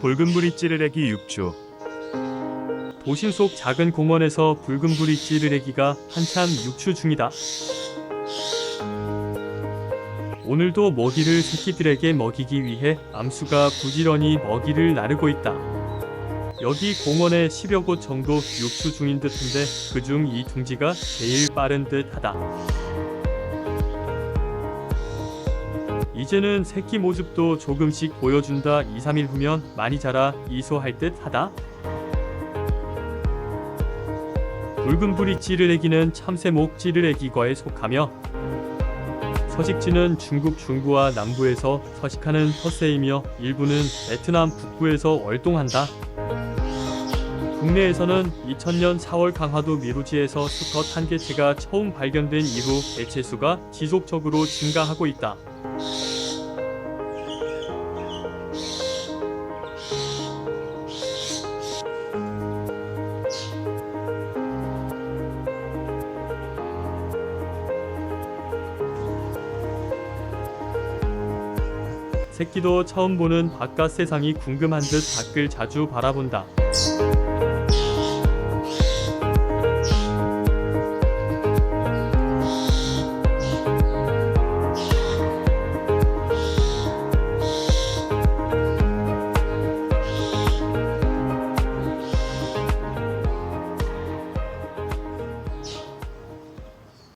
붉은불이 찌르레기 육주 도심 속 작은 공원에서 붉은불이 찌르레기가 한참 육추 중이다. 오늘도 먹이를 새끼들에게 먹이기 위해 암수가 부지런히 먹이를 나르고 있다. 여기 공원에 10여 곳 정도 육추 중인 듯한데 그중 이 둥지가 제일 빠른 듯하다. 이제는 새끼 모습도 조금씩 보여준다. 2, 3일 후면 많이 자라 이소할 듯 하다. 붉은 불이 찌르레기는 참새목 찌르레기과에 속하며 서식지는 중국 중부와 남부에서 서식하는 허세이며 일부는 베트남 북부에서 월동한다. 국내에서는 2000년 4월 강화도 미루지에서 수컷 한 개체가 처음 발견된 이후 개체 수가 지속적으로 증가하고 있다. 새끼도 처음 보는 바깥 세상이 궁금한 듯 밖을 자주 바라본다.